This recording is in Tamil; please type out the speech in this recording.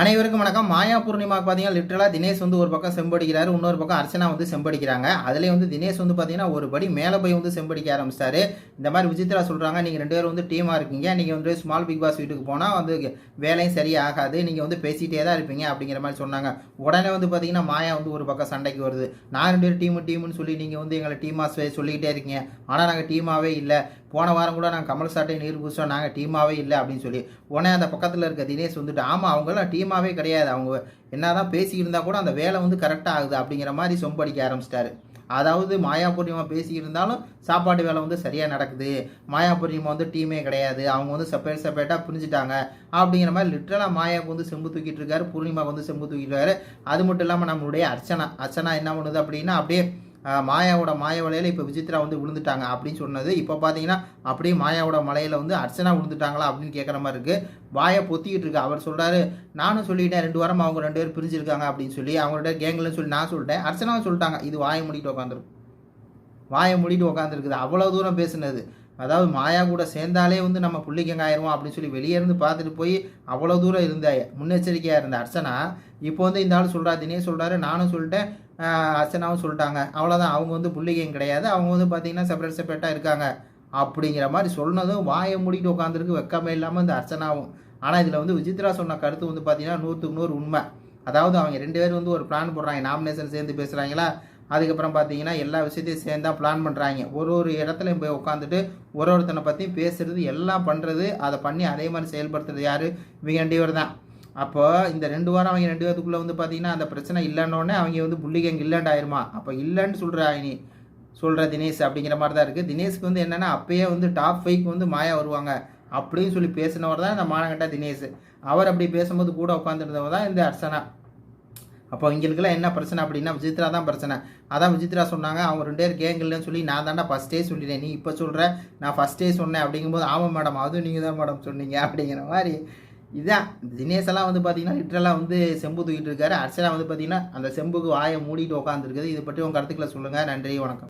அனைவருக்கும் வணக்கம். மாயா பூர்ணிமாவுக்கு பார்த்தீங்கன்னா லிட்டரலாக தினேஷ் வந்து ஒரு பக்கம் செம்படிக்கிறாரு இன்னொரு பக்கம் அர்ச்சனா வந்து செம்படிக்கிறாங்க. அதுலேயே வந்து தினேஷ் வந்து பார்த்தீங்கன்னா ஒரு படி மேலே போய் வந்து செம்படிக்க ஆரம்பிச்சிட்டாரு. இந்த மாதிரி விஜித்ரா சொல்கிறாங்க நீங்கள் ரெண்டு பேரும் வந்து டீமாக இருக்கீங்க. நீங்கள் வந்து ஸ்மால் பிக் பாஸ் வீட்டுக்கு போனால் வந்து வேலையும் சரியாகாது. நீங்கள் வந்து பேசிகிட்டே தான் இருப்பீங்க அப்படிங்கிற மாதிரி சொன்னாங்க. உடனே வந்து பார்த்தீங்கன்னா மாயா வந்து ஒரு பக்கம் சண்டைக்கு வருது. நான் ரெண்டு பேரும் டீமு டீமுன்னு சொல்லி நீங்கள் வந்து எங்களை டீமாக சொல்லிக்கிட்டே இருக்கீங்க. ஆனால் நாங்கள் டீமாகவே இல்லை. போன வாரம் கூட நாங்கள் கமல் சாட்டை நீர் பூசோம். நாங்கள் டீமாகவே இல்லை அப்படின்னு சொல்லி. உடனே அந்த பக்கத்தில் இருக்க தினேஷ் வந்துட்டு ஆமாம் அவங்களாம் டீம் அதிகமாகவே கிடையாது. அவங்க என்னதான் பேசிக்கிட்டு இருந்தால் கூட அந்த வேலை வந்து கரெக்டாக ஆகுது அப்படிங்கிற மாதிரி சொம்படிக்க ஆரம்பிச்சிட்டாரு. அதாவது மாயா பூர்ணிமா பேசிக்கிட்டு இருந்தாலும் சாப்பாட்டு வேலை வந்து சரியாக நடக்குது. மாயா பூர்ணிமா வந்து டீமே கிடையாது. அவங்க வந்து செப்பரேட் செப்பரேட்டாக பிரிஞ்சுட்டாங்க. அப்படிங்கிற மாதிரி லிட்டரலாக மாயாவுக்கு வந்து செம்பு தூக்கிட்டு இருக்காரு. பூர்ணிமாவுக்கு வந்து செம்பு தூக்கிட்டு இருக்காரு. அது மட்டும் இல்லாமல் நம்மளுடைய அர்ச்சனா அர்ச்சனா என்ன பண்ணுது அப்படின்னா அப்படியே மாயாவோட மாய வலையில் இப்போ விசித்ரா வந்து விழுந்துட்டாங்க அப்படின்னு சொன்னது. இப்போ பார்த்தீங்கன்னா அப்படியே மாயாவோட மலையில் வந்து அர்ச்சனா விழுந்துட்டாங்களா அப்படின்னு கேட்குற மாதிரி இருக்குது வாயை பொத்திக்கிட்டு இருக்கு. அவர் சொல்கிறாரு நானும் சொல்லிட்டேன். ரெண்டு வாரம் அவங்க ரெண்டு பேரும் பிரிஞ்சிருக்காங்க அப்படின்னு சொல்லி அவங்களோட கேங்கில் சொல்லி நான் சொல்லிட்டேன். அர்ச்சனாவும் சொல்லிட்டாங்க இது வாயை மூடிட்டு உட்காந்துருக்கு வாயை மூடிட்டு உட்காந்துருக்குது அவ்வளோ தூரம் பேசுனது. அதாவது மாயா கூட சேர்ந்தாலே வந்து நம்ம புள்ளிக்கங்க ஆயிடுவோம் அப்படின்னு சொல்லி வெளியே இருந்து பார்த்துட்டு போய் அவ்வளோ தூரம் இருந்த முன்னெச்சரிக்கையாக இருந்த அர்ச்சனா இப்போ வந்து இந்த ஆள் சொல்கிறா தினேஷ் சொல்கிறாரு நானும் சொல்லிட்டேன் அர்ச்சனாவும் சொல்லிட்டாங்க. அவ்வளோதான் அவங்க வந்து புள்ளிகையும் கிடையாது. அவங்க வந்து பார்த்திங்கன்னா செப்பரேட் செப்பரேட்டாக இருக்காங்க. அப்படிங்கிற மாதிரி சொன்னதும் வாயை மூடிட்டு உட்காந்துருக்கு வெக்கமே இல்லாமல் இந்த அர்ச்சனாவும். ஆனால் இதில் வந்து விசித்ரா சொன்ன கருத்து வந்து பார்த்திங்கன்னா நூற்றுக்கு நூறு உண்மை. அதாவது அவங்க ரெண்டு பேரும் வந்து ஒரு பிளான் போடுறாங்க. நாமினேஷன் சேர்ந்து பேசுகிறாங்களா அதுக்கப்புறம் பார்த்தீங்கன்னா எல்லா விஷயத்தையும் சேர்ந்தா பிளான் பண்ணுறாங்க ஒரு ஒரு இடத்துலையும் போய் உட்காந்துட்டு ஒரு ஒருத்தனை பற்றி பேசுறது எல்லாம் பண்ணுறது அதை பண்ணி அதே மாதிரி செயல்படுத்துறது யார்? இவங்க ரெண்டு பேர் தான். அப்போ இந்த ரெண்டு வாரம் அவங்க ரெண்டு பேத்துக்குள்ளே வந்து பார்த்தீங்கன்னா அந்த பிரச்சனை இல்லைன்னொடனே அவங்க வந்து புள்ளிகங்க இல்லைன்னு ஆயிருமா? அப்போ இல்லைன்னு சொல்கிற நீ சொல்கிற தினேஷ் அப்படிங்கிற மாதிரி தான் இருக்குது தினேஷ்க்கு வந்து என்னென்னா அப்பயே வந்து டாப் ஃபைவ்க்கு வந்து மாயா வருவாங்க அப்படின்னு சொல்லி பேசினவர் தான் இந்த மானகண்டா தினேஷ். அவர் அப்படி பேசும்போது கூட உட்காந்துருந்தவர் தான் இந்த அர்ச்சனா. அப்போ இவங்களுக்குலாம் என்ன பிரச்சனை அப்படின்னா விசித்ரா தான் பிரச்சனை. அதான் விசித்ரா சொன்னாங்க அவங்க ரெண்டு பேர் கேங் இல்லைன்னு சொல்லி நான் தாண்டா ஃபஸ்ட்டே சொல்லிட்டேன். நீ இப்போ சொல்கிற நான் ஃபஸ்ட்டே சொன்னேன். அப்படிங்கும்போது ஆமாம் மேடம் அதுவும் நீங்கள் தான் மேடம் சொன்னீங்க. அப்படிங்கிற மாதிரி இதான். தினேஷெல்லாம் வந்து பார்த்தீங்கன்னா லிட்டரெல்லாம் வந்து செம்பு தூக்கிட்டு இருக்காரு. அர்ச்சனா வந்து பார்த்தீங்கன்னா அந்த செம்புக்கு வாயை மூடிட்டு உட்காந்துருக்குது இதை பற்றி உங்கள் கருத்துக்களை சொல்லுங்கள் நன்றி வணக்கம்.